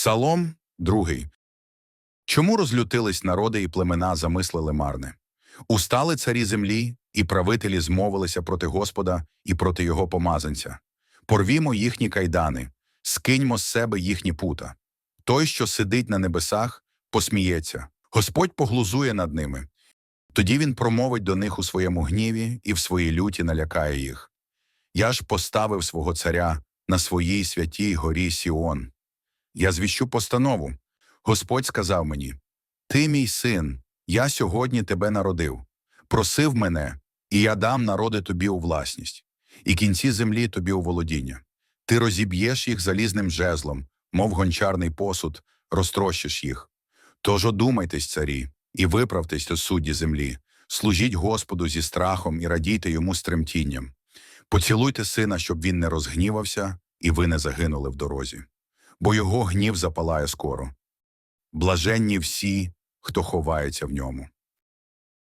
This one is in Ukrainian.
Псалом другий. Чому розлютились народи і племена замислили марне? Устали царі землі, і правителі змовилися проти Господа і проти його помазанця. Порвімо їхні кайдани, скиньмо з себе їхні пута. Той, що сидить на небесах, посміється. Господь поглузує над ними. Тоді він промовить до них у своєму гніві і в своїй люті налякає їх. Я ж поставив свого царя на своїй святій горі Сіон. Я звіщу постанову. Господь сказав мені: Ти, мій син, я сьогодні тебе народив. Просив мене, і я дам народи тобі у власність, і кінці землі тобі у володіння. Ти розіб'єш їх залізним жезлом, мов гончарний посуд, розтрощиш їх. Тож одумайтесь, царі, і виправтесь, судді землі, служіть Господу зі страхом і радійте йому з тремтінням. Поцілуйте сина, щоб він не розгнівався, і ви не загинули в дорозі. Бо його гнів запалає скоро. Блаженні всі, хто ховається в ньому.